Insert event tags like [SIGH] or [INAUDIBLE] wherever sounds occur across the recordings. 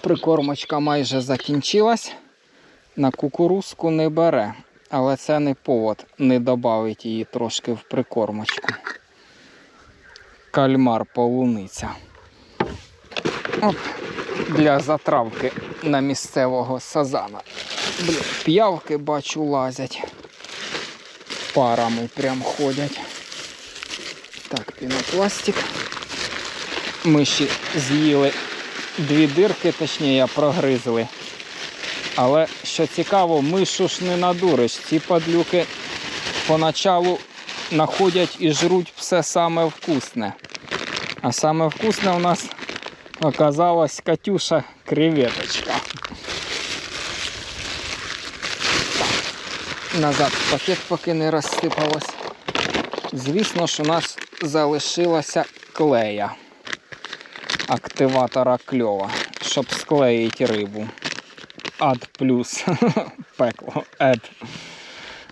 Прикормочка майже закінчилась. На кукурузку не бере, але це не повод не додати її трошки в прикормочку. Кальмар полуниця. Оп, для затравки на місцевого сазана. Блін, п'явки бачу лазять. Парами прям ходять. Так, пінопластик. Миші з'їли дві дирки, точніше, прогризли. Але що цікаво, мишу ж не надуриш. Ці падлюки поначалу знаходять і жруть все саме вкусне. А саме вкусне у нас оказалась Катюша креветочка. Назад пакет поки не розсипалось. Звісно ж, у нас залишилася клея активатора кльова, щоб склеїти рибу. Ад плюс. [LAUGHS] Пекло. Ед.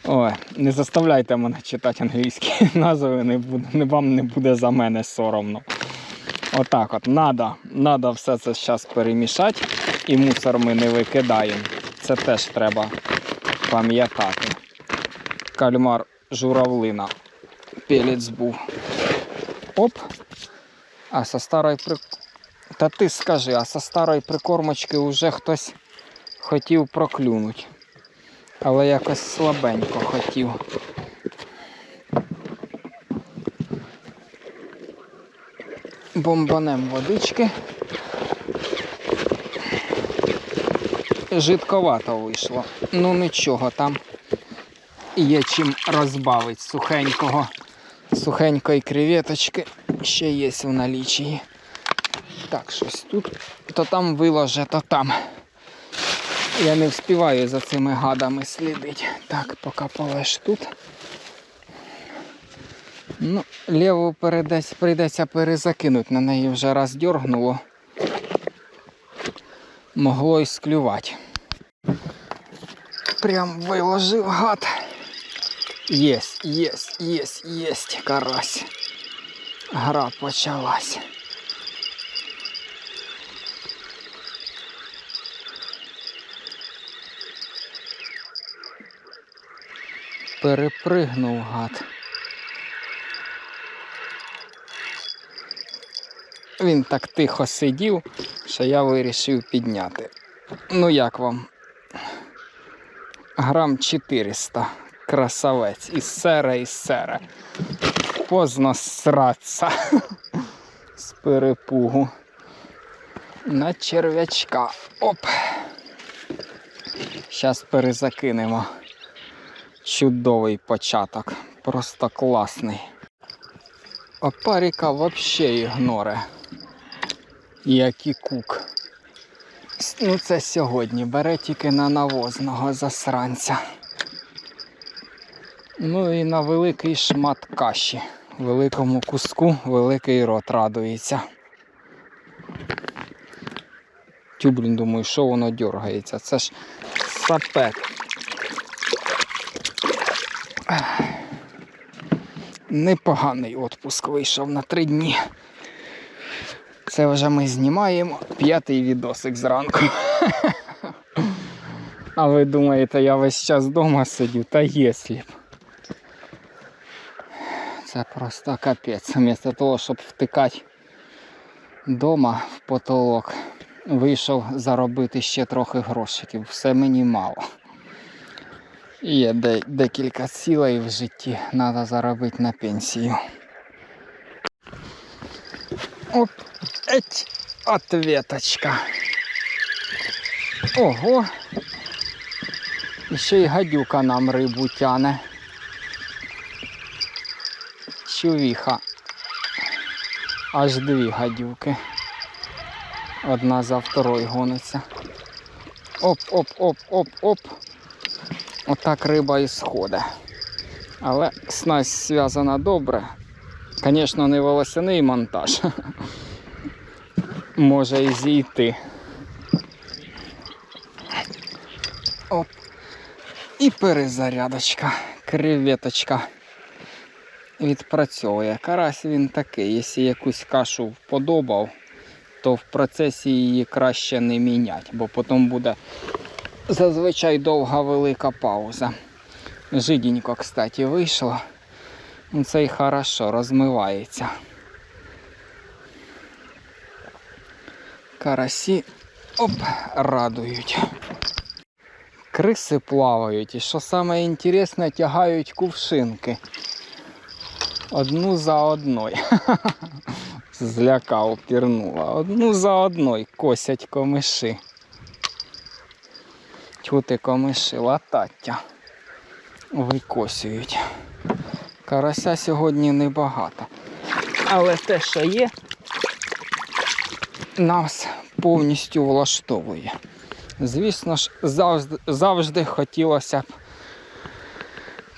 Ой, не заставляйте мене читати англійські [LAUGHS] назви, не буде, вам не буде за мене соромно. Отак от, надо, надо все це зараз перемішати і мусор ми не викидаємо. Це теж треба пам'ятати. Кальмар журавлина. Пелець був. Оп. А со старої. Та ти скажи, а со старої прикормочки вже хтось хотів проклюнуть. Але якось слабенько хотів. Бомбанем водички. Жидковато вийшло. Ну нічого, там є чим розбавити сухенького. Сухенької креветочки ще є в налічії. Так, щось тут, то там виложе, то там. Я не встигаю за цими гадами слідити. Так, поки полеж тут. Ну, ліву прийдеться перезакинути, на неї вже раз дергнуло. Могло і склювати. Прям виложив гад. Єсть, єсть, єсть, єсть, карась. Гра почалась. Перепригнув гад. Він так тихо сидів, що я вирішив підняти. Ну як вам? Грам 400. Красавець. Із сера, із сера. Поздно сраться. З перепугу. На черв'ячка. Оп. Зараз перезакинемо. Чудовий початок. Просто класний. Опаріка взагалі ігноре. Як і кук. Ну це сьогодні. Бере тільки на навозного засранця. Ну і на великий шмат каші. Великому куску великий рот радується. Тю, блін, думаю, що воно дергається. Це ж сапек. Непоганий відпуск вийшов на три дні. Це вже ми знімаємо п'ятий відосик зранку. [LAUGHS] А ви думаєте, я весь час вдома сидів? Та єслі б. Це просто капець. Вмісто того, щоб втикати вдома в потолок, вийшов заробити ще трохи грошиків. Все мені мало. Є де, декілька цілей в житті, треба заробити на пенсію. Оп, еть, ответочка. Ого. Ще й гадюка нам рибу тяне. Чувіха. Аж дві гадюки. Одна за второю гониться. Оп, оп, оп, оп, оп. Отак риба і сходить. Але снасть зв'язана добре. Звісно, не волосяний монтаж. [LAUGHS] Може і зійти. Оп. І перезарядочка, креветочка відпрацьовує. Карась він такий, якщо якусь кашу вподобав, то в процесі її краще не міняти, бо потім буде зазвичай довга велика пауза. Жиденько, кстати, вийшло. Ну, Це і хорошо, розмивається. Карасі оп, радують. Криси плавають і що саме інтересне, тягають кувшинки. Одну за одною. [LAUGHS] Злякав, пірнула. Одну за одною косять комиші. Чути комиші, латаття. Викосюють. Карася сьогодні небагато. Але те, що є, нас повністю влаштовує. Звісно ж, завжди, завжди хотілося б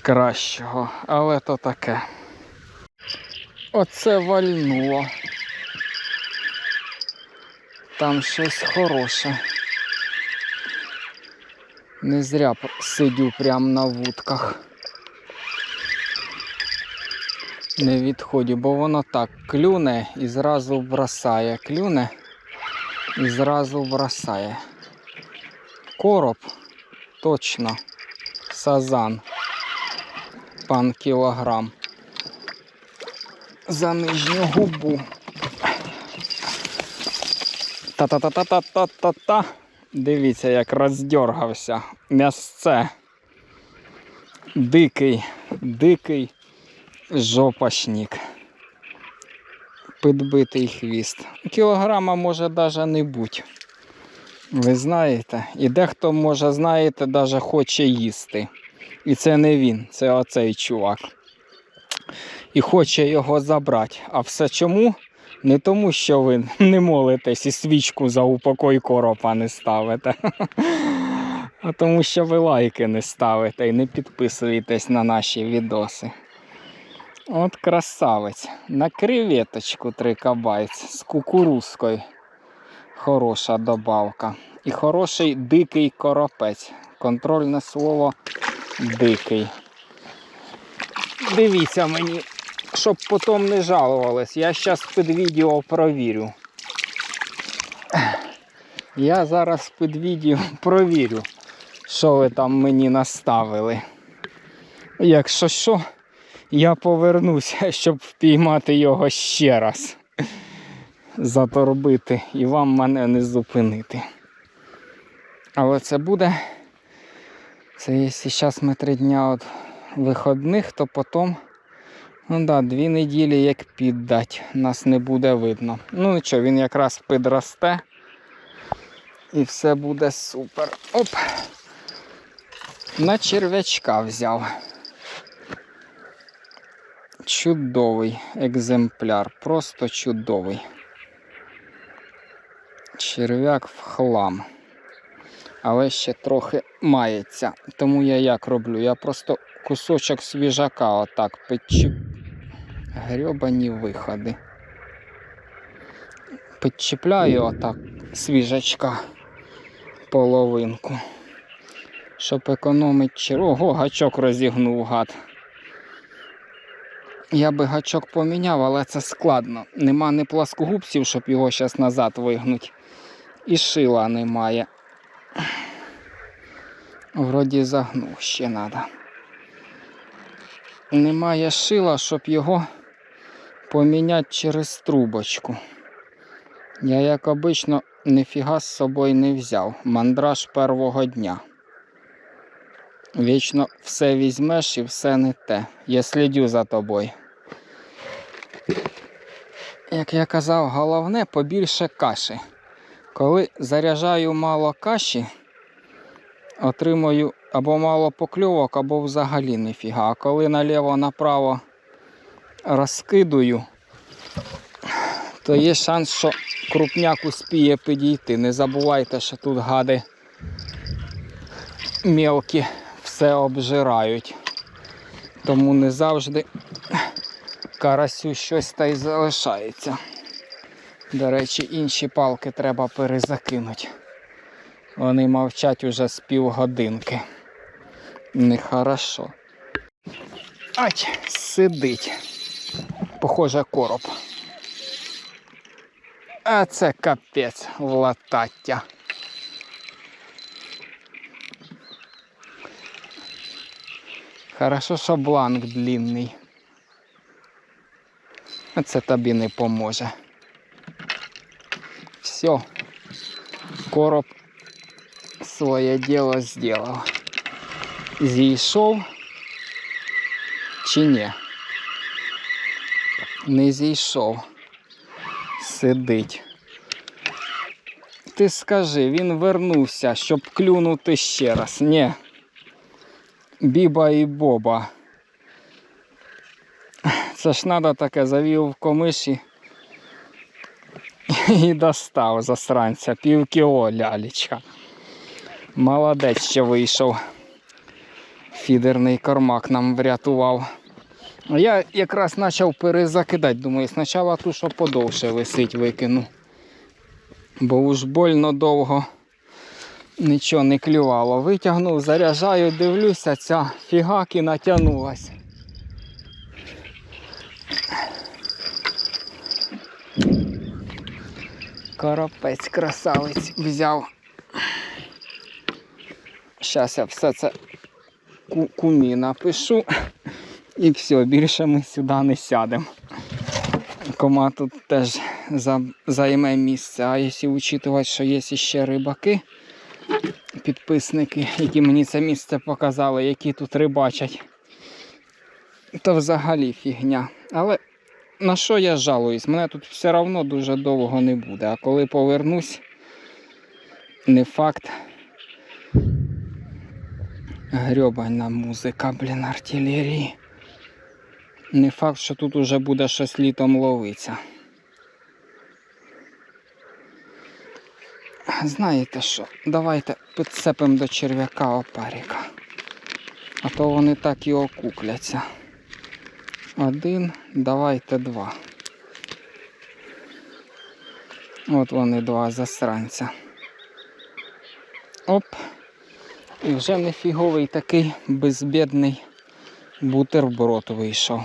кращого, але то таке. Оце вальнуло. Там щось хороше. Не зря сидю прямо на вудках. Не відходю, бо воно так клюне і зразу бросає. Клюне і зразу бросає. Короб точно. Сазан. Пан кілограм. За нижню губу. Та-та-та-та-та-та-та-та. Дивіться, як роздергався. М'ясце. Дикий, дикий жопашник. Підбитий хвіст. Кілограма може навіть не бути. Ви знаєте, і дехто може, знаєте, навіть хоче їсти. І це не він, це оцей чувак. І хоче його забрати. А все чому? Не тому, що ви [LAUGHS] не молитесь і свічку за упокой коропа не ставите. [LAUGHS] А тому, що ви лайки не ставите і не підписуєтесь на наші відоси. От красавець. На креветочку три кабайць з кукурузкою. Хороша добавка. І хороший дикий коропець. Контрольне слово дикий. Дивіться мені, щоб потім не жалувались. Я зараз під відео провірю. Я зараз під відео провірю, що ви там мені наставили. Якщо що, я повернуся, [LAUGHS] щоб впіймати його ще раз. Заторбити і вам мене не зупинити. Але це буде. Це якщо зараз ми три дня от виходних, то потім, ну да, дві неділі як піддать, нас не буде видно. Ну нічого, він якраз підросте і все буде супер. Оп! На черв'ячка взяв. Чудовий екземпляр, просто чудовий. Черв'як в хлам. Але ще трохи мається. Тому я як роблю? Я просто кусочок свіжака отак підчіп... Грьобані виходи. Підчіпляю отак свіжачка половинку. Щоб економити чер... Ого, гачок розігнув гад. Я би гачок поміняв, але це складно. Нема ні пласкогубців, щоб його зараз назад вигнути. І шила немає. Вроді загнув ще треба. Немає шила, щоб його поміняти через трубочку. Я, як обично, ніфіга з собою не взяв. Мандраж першого дня. Вічно все візьмеш і все не те. Я слідю за тобою. Як я казав, головне побільше каші. Коли заряджаю мало каші, отримую або мало покльовок, або взагалі ніфіга. А коли наліво-направо розкидую, то є шанс, що крупняк успіє підійти. Не забувайте, що тут гади мелкі все обжирають. Тому не завжди карасю щось та й залишається. До речі, інші палки треба перезакинути. Вони мовчать уже з півгодинки. Нехорошо. Ать, сидить. Похоже, короб. А це капець латаття. Хорошо, що бланк длинний. А це тобі не поможе. Все. Короб своє діло зробив. Зійшов чи ні? Не зійшов. Сидить. Ти скажи, він вернувся, щоб клюнути ще раз. Ні. Біба і Боба. Це ж треба таке завів в комиші і достав засранця пів кіло лялечка. Молодець ще вийшов. Фідерний кормак нам врятував. Я якраз почав перезакидати, думаю, спочатку ту, що подовше висить, викину. Бо уж больно довго нічого не клювало. Витягнув, заряджаю, дивлюся, ця фігаки натягнулась. Коропець красавець взяв. Зараз я все це ку- кумі напишу. І все, більше ми сюди не сядемо. Кома тут теж займе місце. А якщо учитувати, що є ще рибаки, підписники, які мені це місце показали, які тут рибачать, то взагалі фігня. Але на що я жалуюсь? Мене тут все одно дуже довго не буде. А коли повернусь, не факт. Грьобана музика, блін, артилерії. Не факт, що тут уже буде щось літом ловиться. Знаєте що? Давайте підцепимо до черв'яка опаріка. А то вони так і окупляться. Один, давайте два. От вони два засранця. Оп. І вже не фіговий такий безбідний бутерброд вийшов.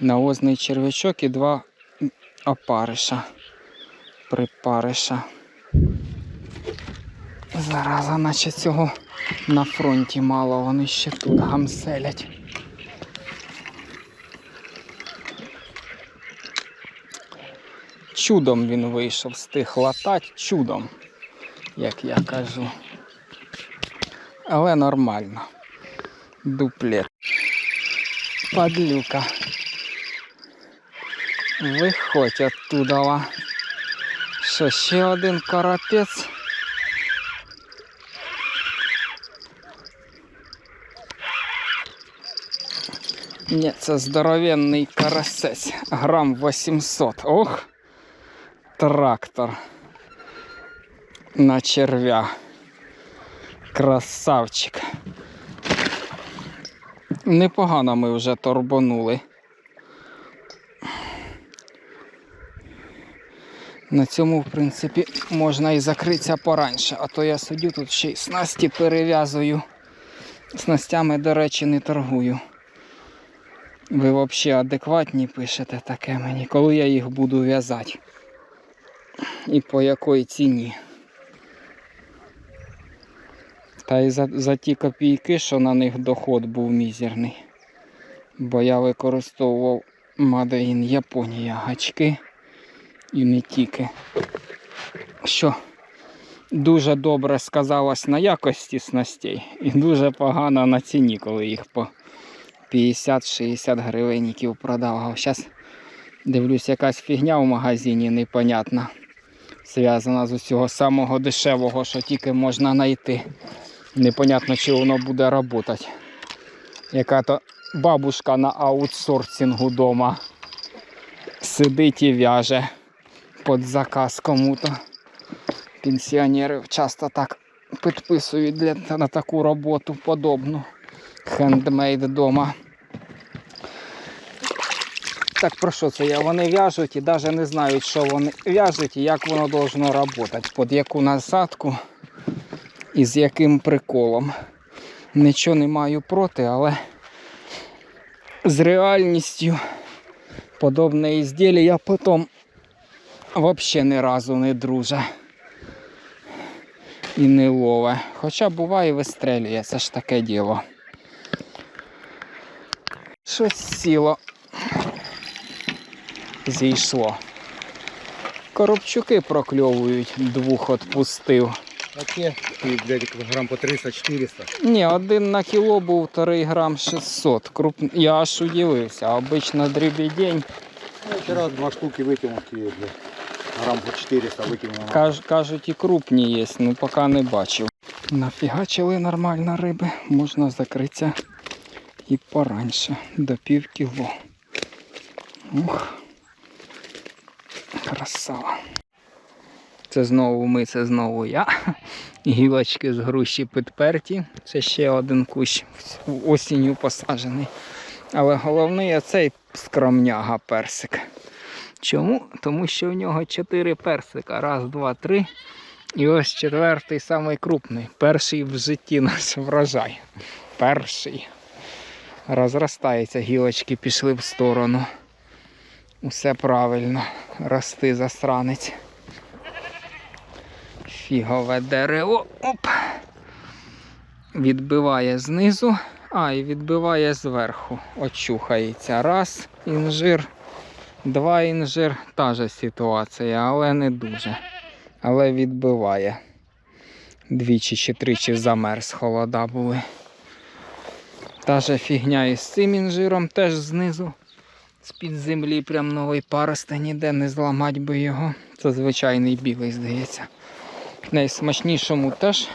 Навозний червячок і два опариша. Припариша. Зараза, наче цього на фронті мало, вони ще тут гамселять. Чудом він вийшов з тих латать, чудом, як я кажу. Але нормально. Дуплет. Падлюка. Виходь оттуда. Що, ще один карапець? Ні, це здоровенний карасець. Грам 800. Ох, трактор. На червя. Красавчик. Непогано ми вже торбанули. На цьому, в принципі, можна і закритися пораньше, а то я сидю тут ще й снасті перев'язую. Снастями, до речі, не торгую. Ви взагалі адекватні пишете таке мені, коли я їх буду в'язати. І по якій ціні. Та й за, за ті копійки, що на них доход був мізерний. Бо я використовував in Японія гачки і не тільки. Що дуже добре сказалось на якості снастей і дуже погано на ціні, коли їх по 50-60 гривенників продавав. Зараз дивлюсь, якась фігня в магазині непонятна. Зв'язана з усього самого дешевого, що тільки можна знайти. Непонятно, чи воно буде працювати. Яка то бабушка на аутсорсингу вдома сидить і в'яже під заказ кому-то. Пенсіонери часто так підписують для, на таку роботу подобну. Хендмейд вдома. Так про що це я? Вони в'яжуть і навіть не знають, що вони в'яжуть і як воно должно працювати, під яку насадку і з яким приколом. Нічого не маю проти, але з реальністю подобне ізділля потім взагалі ні разу не друже. І не лове. Хоча буває вистрелює, це ж таке діло. Щось сіло. Зійшло. Коробчуки прокльовують, двох отпустив. Таке, ти, блядь, грам по 300-400. Ні, один на кіло був 3 грам 600. Круп... Я аж удивився. Обично дрібідень. Я вчора два штуки викинув блядь. Грам по 400 викинув. Каж, кажуть, і крупні є, ну поки не бачив. Нафігачили нормально риби, можна закритися і пораньше, до пів кіло. Ух. Красава. Це знову ми, це знову я. [LAUGHS] Гілочки з груші підперті. Це ще один кущ осінню посаджений. Але головний оцей скромняга персик. Чому? Тому що в нього чотири персика. Раз, два, три. І ось четвертий самий крупний. Перший в житті наш врожай. Перший. Розростається, гілочки пішли в сторону. Усе правильно. Рости засранець. Фігове дерево. Оп. Відбиває знизу, а і відбиває зверху. Очухається. Раз, інжир. Два інжир та же ситуація, але не дуже. Але відбиває. Двічі чи тричі замерз, холода були. Та же фігня із цим інжиром теж знизу. З-під землі прям новий паростень ніде не зламать би його. Це звичайний білий, здається. Найсмачнішому теж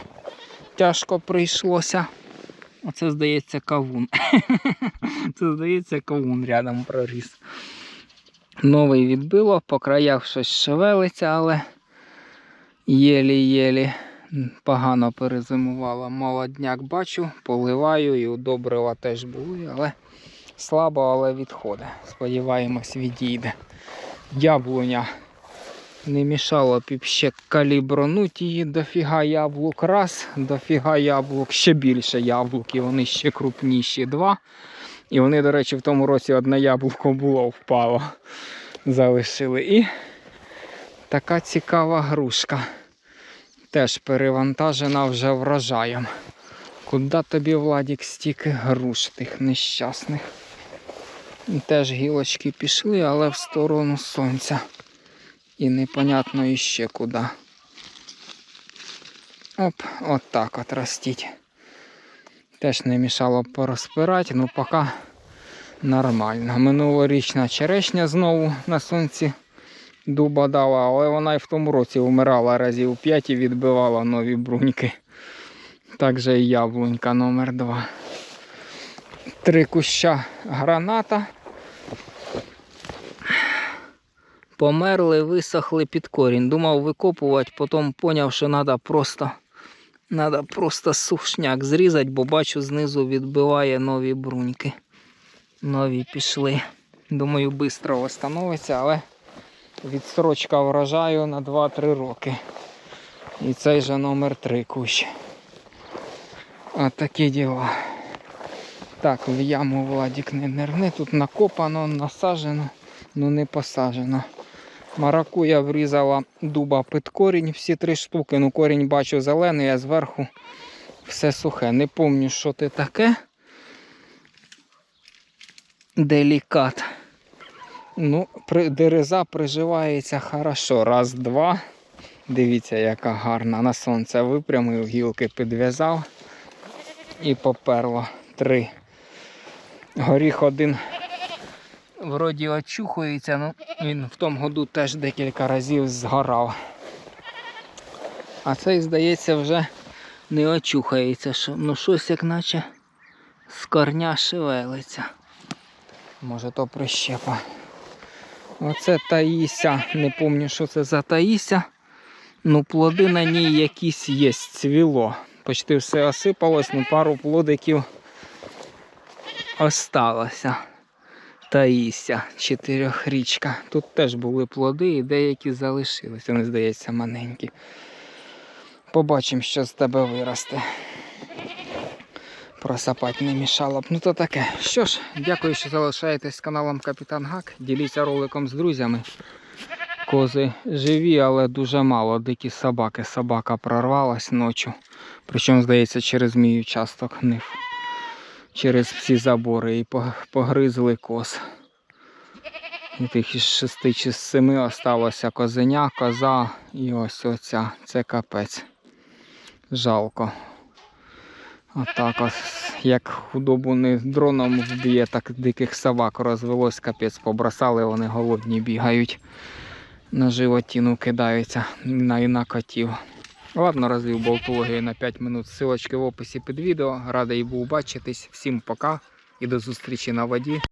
тяжко прийшлося. Оце, здається, кавун. [LAUGHS] Це, здається, кавун рядом проріс. Новий відбило, по краях щось шевелиться, але єлі-єлі погано перезимувала. Молодняк бачу, поливаю і удобрива теж були, але слабо, але відходить. Сподіваємось, відійде. Яблуня не мішало б ще калібронуть її дофіга яблук раз, дофіга яблук, ще більше яблук, і вони ще крупніші два. І вони, до речі, в тому році одне яблуко було впало. Залишили. І така цікава грушка. Теж перевантажена вже врожаєм. Куди тобі, Владік, стільки груш тих нещасних? Теж гілочки пішли, але в сторону сонця. І непонятно іще куди. Оп, от так от ростіть. Теж не мішало порозпирати, ну поки нормально. Минулорічна черешня знову на сонці дуба дала, але вона і в тому році вмирала разів 5 і відбивала нові бруньки. Так же і яблунька номер 2 Три куща граната. Померли, висохли під корінь. Думав викопувати, потім зрозумів, що треба просто Надо просто сушняк зрізати, бо бачу знизу відбиває нові бруньки. Нові пішли. Думаю, швидко встановиться, але відстрочка врожаю на 2-3 роки. І цей же номер 3 кущ. От такі діла. Так, в яму Владик не нирни. Тут накопано, насаджено, ну не посаджено. Маракуя врізала дуба під корінь, всі три штуки. Ну корінь бачу зелений, а зверху все сухе. Не пам'ятаю, що це таке. Делікат. Ну, при, дереза приживається хорошо. Раз, два. Дивіться, яка гарна. На сонце випрямив, гілки підв'язав і поперло. Три. Горіх один вроді очухується, ну він в тому году теж декілька разів згорав. А цей, здається, вже не очухається. Ну щось як наче з корня шевелиться. Може то прищепа. Оце Таїся. Не пам'ятаю, що це за Таїся. Ну, плоди на ній якісь є, цвіло. Почти все осипалось, ну пару плодиків осталося. Таїся, чотирьохрічка. Тут теж були плоди і деякі залишилися, вони, здається, маленькі. Побачимо, що з тебе виросте. Просапати не мішало б. Ну то таке. Що ж, дякую, що залишаєтесь каналом Капітан Гак. Діліться роликом з друзями. Кози живі, але дуже мало. Дикі собаки. Собака прорвалась ночі. Причому, здається, через мій участок гнив. Через всі забори і погризли коз. І тих із шести чи з семи осталося козеня, коза і ось оця. Це капець. Жалко. Отак ось, як худобу не дроном вб'є, так диких собак розвелось, капець побросали, вони голодні бігають. На животіну кидаються на, і на котів. Ладно, розвів болтологію на 5 минут. Силочки в описі під відео. Радий був бачитись. Всім пока і до зустрічі на воді.